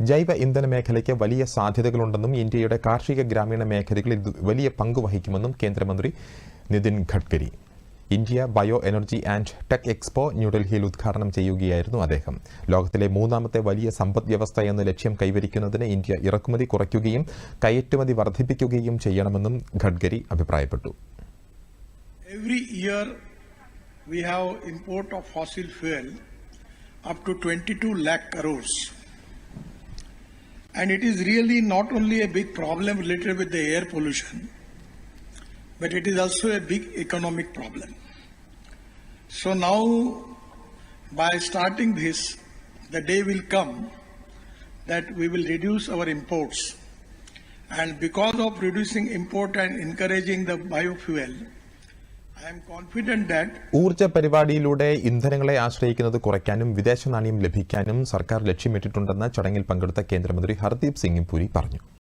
ജൈവ ഇന്ധന മേഖലയ്ക്ക് വലിയ സാധ്യതകളുണ്ടെന്നും ഇന്ത്യയുടെ കാർഷിക ഗ്രാമീണ മേഖലകളിൽ വലിയ പങ്ക് വഹിക്കുമെന്നും കേന്ദ്രമന്ത്രി Nitin Gadkari. India bio energy and tech expo ന്യൂഡൽഹിയിൽ ഉദ്ഘാടനം ചെയ്യുകയായിരുന്നു അദ്ദേഹം. ലോകത്തിലെ മൂന്നാമത്തെ വലിയ സമ്പദ് വ്യവസ്ഥ എന്ന ലക്ഷ്യം കൈവരിക്കുന്നതിന് ഇന്ത്യ ഇറക്കുമതി കുറയ്ക്കുകയും കയറ്റുമതി വർദ്ധിപ്പിക്കുകയും ചെയ്യണമെന്നും ഗഡ്കരി അഭിപ്രായപ്പെട്ടു. Every year we have import of fossil fuel up to twenty 22 lakh. And it is really not only a big problem related with the air pollution, but it is also a big economic problem. So now, by starting this, the day will come that we will reduce our imports. And because of reducing import and encouraging the biofuel, ഊർജ പരിപാടിയിലൂടെ ഇന്ധനങ്ങളെ ആശ്രയിക്കുന്നത് കുറയ്ക്കാനും വിദേശ നാണയം ലഭിക്കാനും സർക്കാർ ലക്ഷ്യമിട്ടിട്ടുണ്ടെന്ന് ചടങ്ങിൽ പങ്കെടുത്ത കേന്ദ്രമന്ത്രി ഹർദീപ് സിംഗ് പുരി പറഞ്ഞു.